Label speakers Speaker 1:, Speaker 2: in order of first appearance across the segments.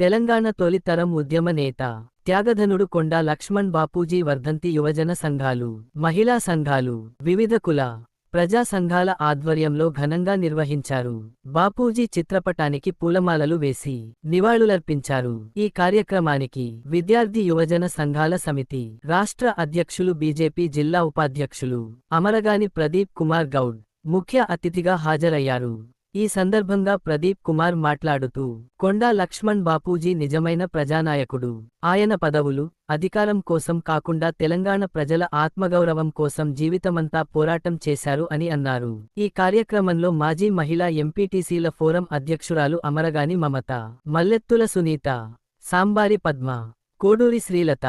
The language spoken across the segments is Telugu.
Speaker 1: తెలంగాణ తొలితరం ఉద్యమ నేత త్యాగధనుడు కొండా లక్ష్మణ్ బాపూజీ వర్ధంతి యువజన సంఘాలు మహిళా సంఘాలు వివిధ కుల ప్రజా సంఘాల ఆధ్వర్యంలో ఘనంగా నిర్వహించారు. బాపూజీ చిత్రపటానికి పూలమాలలు వేసి నివాళులర్పించారు. ఈ కార్యక్రమానికి విద్యార్థి యువజన సంఘాల సమితి రాష్ట్ర అధ్యక్షులు బీజేపీ జిల్లా ఉపాధ్యక్షులు అమరగాని ప్రదీప్ కుమార్ గౌడ్ ముఖ్య అతిథిగా హాజరయ్యారు. ఈ సందర్భంగా ప్రదీప్ కుమార్ మాట్లాడుతూ కొండా లక్ష్మణ్ బాపూజీ నిజమైన ప్రజానాయకుడు. ఆయన పదవులు అధికారం కోసం కాకుండా తెలంగాణ ప్రజల ఆత్మగౌరవం కోసం జీవితమంతా పోరాటం చేశారు అని అన్నారు. ఈ కార్యక్రమంలో మాజీ మహిళా ఎంపీటీసీల ఫోరం అధ్యక్షురాలు అమరగాని మమత మల్లెత్తుల సునీత సాంబారి పద్మ కోడూరి శ్రీలత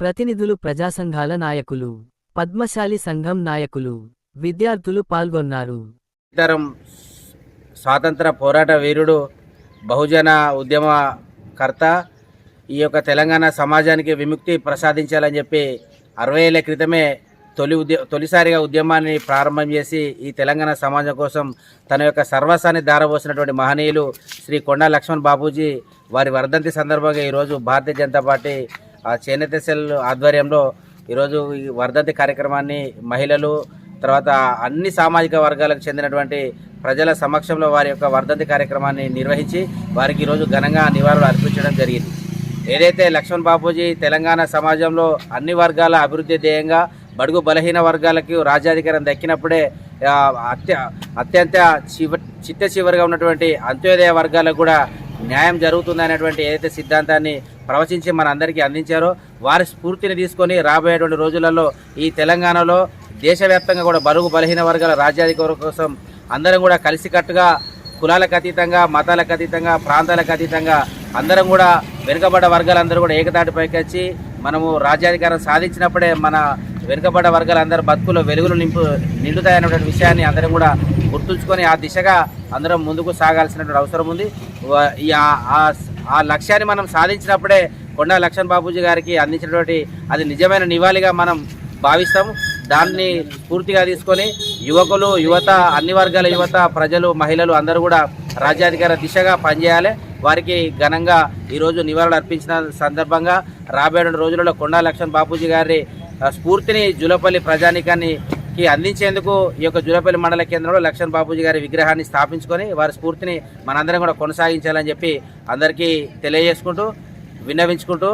Speaker 1: ప్రతినిధులు ప్రజాసంఘాల నాయకులు పద్మశాలి సంఘం నాయకులు విద్యార్థులు పాల్గొన్నారు.
Speaker 2: స్వాతంత్ర పోరాట వీరుడు బహుజన ఉద్యమకర్త ఈ యొక్క తెలంగాణ సమాజానికి విముక్తి ప్రసాదించాలని చెప్పి అరవై ఏళ్ళ క్రితమే తొలి ఉద్య తొలిసారిగా ఉద్యమాన్ని ప్రారంభం చేసి ఈ తెలంగాణ సమాజం కోసం తన యొక్క సర్వస్వాన్ని దారబోసినటువంటి మహనీయులు శ్రీ కొండా లక్ష్మణ్ బాబూజీ వారి వర్ధంతి సందర్భంగా ఈరోజు భారతీయ జనతా పార్టీ ఆ చేనేత సెల్ ఆధ్వర్యంలో ఈరోజు ఈ వర్ధంతి కార్యక్రమాన్ని మహిళలు తర్వాత అన్ని సామాజిక వర్గాలకు చెందినటువంటి ప్రజల సమక్షంలో వారి యొక్క వర్ధంతి కార్యక్రమాన్ని నిర్వహించి వారికి ఈరోజు ఘనంగా నివాళులు అర్పించడం జరిగింది. ఏదైతే లక్ష్మణ్ బాపూజీ తెలంగాణ సమాజంలో అన్ని వర్గాల అభివృద్ధి ధ్యేయంగా బడుగు బలహీన వర్గాలకు రాజ్యాధికారం దక్కినప్పుడే అత్య అత్యంత చివ చిత్త చివరిగా ఉన్నటువంటి అంత్యోదయ వర్గాలకు కూడా న్యాయం జరుగుతుంది అనేటువంటి ఏదైతే సిద్ధాంతాన్ని ప్రవచించి మన అందరికీ అందించారో వారి స్ఫూర్తిని తీసుకొని రాబోయేటువంటి రోజులలో ఈ తెలంగాణలో దేశవ్యాప్తంగా కూడా బరుగు బలహీన వర్గాల రాజ్యాధికారం కోసం అందరం కూడా కలిసికట్టుగా కులాలకు అతీతంగా మతాలకు అతీతంగా ప్రాంతాలకు అతీతంగా అందరం కూడా వెనుకబడ్డ వర్గాలందరూ కూడా ఏకతాటిపైకి వచ్చి మనము రాజ్యాధికారం సాధించినప్పుడే మన వెనుకబడ్డ వర్గాలందరూ బతుకులో వెలుగులు నింపు నిండుతాయనేటువంటి విషయాన్ని అందరం కూడా గుర్తుంచుకొని ఆ దిశగా అందరం ముందుకు సాగాల్సినటువంటి అవసరం ఉంది. ఈ ఆ- ఆ లక్ష్యాన్ని మనం సాధించినప్పుడే కొండా లక్ష్మణ్ బాబూజీ గారికి అందించినటువంటి అది నిజమైన నివాళిగా మనం భావిస్తాము. దాన్ని స్ఫూర్తిగా తీసుకొని యువకులు యువత అన్ని వర్గాల యువత ప్రజలు మహిళలు అందరూ కూడా రాజ్యాధికార దిశగా పనిచేయాలి. వారికి ఘనంగా ఈరోజు నివాళులు అర్పించిన సందర్భంగా రాబోయే రోజులలో కొండా లక్ష్మణ్ బాపూజీ గారి స్ఫూర్తిని జులపల్లి ప్రజానికాన్ని కి అందించేందుకు ఈ యొక్క జులపల్లి మండల కేంద్రంలో లక్ష్మణ్ బాపూజీ గారి విగ్రహాన్ని స్థాపించుకొని వారి స్ఫూర్తిని మనందరం కూడా కొనసాగించాలని చెప్పి అందరికీ తెలియజేసుకుంటూ విన్నవించుకుంటూ